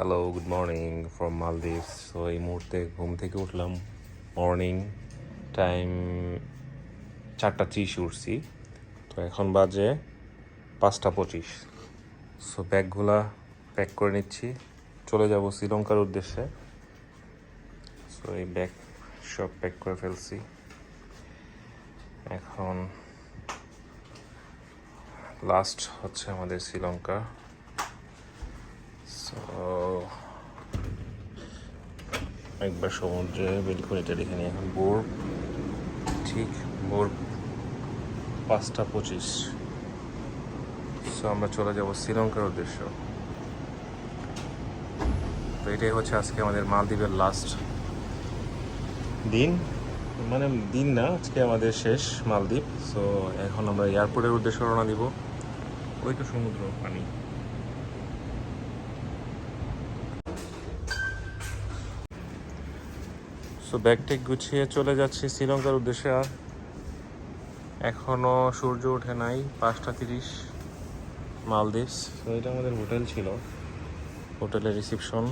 Hello good morning from Maldives তো এই মুহূর্তে ঘুম থেকে উঠলাম। মর্নিং টাইম চারটা ত্রিশ উঠছি। তো এখন বাজে পাঁচটা পঁচিশ। সো ব্যাগগুলা প্যাক করে নিচ্ছি। চলে যাব শ্রীলঙ্কার উদ্দেশ্যে। সো এই ব্যাগ সব প্যাক করে ফেলছি। এখন লাস্ট হচ্ছে আমাদের শ্রীলঙ্কা। সো একবার সমুদ্রে বেলকনিটা দেখে নিই এখন। ভোর, ঠিক ভোর পাঁচটা পঁচিশ। সো আমরা চলে যাব শ্রীলঙ্কার উদ্দেশ্য। তো এটাই হচ্ছে আজকে আমাদের মালদ্বীপের লাস্ট দিন। মানে দিন না, আজকে আমাদের শেষ মালদ্বীপ। সো এখন আমরা এয়ারপোর্টের উদ্দেশ্যে রওনা দিব। ওই তো সমুদ্র, পানি। সো ব্যাগ টেক গুছিয়ে চলে যাচ্ছি শ্রীলঙ্কার উদ্দেশ্যে আর। এখনও সূর্য ওঠে নাই, পাঁচটা তিরিশ মালদ্বীপস। তো এটা আমাদের হোটেল ছিল, হোটেলের reception.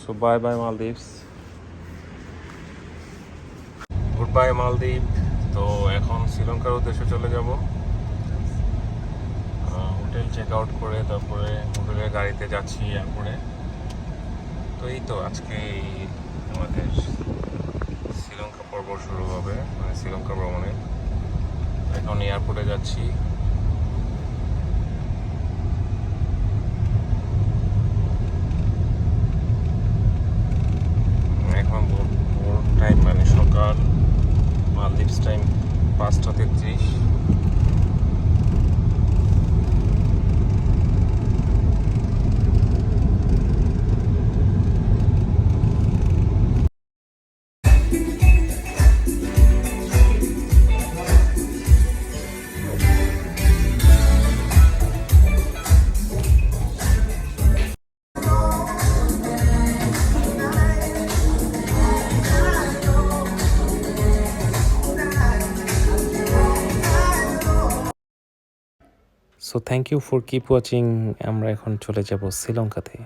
So bye bye Maldives. Goodbye Maldives. তো, এখন শ্রীলঙ্কার উদ্দেশ্যে চলে যাব। হোটেল চেক আউট করে তারপরে হোটেলের গাড়িতে যাচ্ছি এয়ারপোর্টে তো, এই তো আজকে এই আমাদের শ্রীলঙ্কা পর্ব শুরু হবে মানে শ্রীলঙ্কা ভ্রমণে এখন এয়ারপোর্টে যাচ্ছি। এখন ভোর টাইম মানে সকাল মালদ্বীপস টাইম পাঁচটা তেত্রিশ। So thank you for keep watching আমরা এখন চলে যাব শ্রীলঙ্কাতে।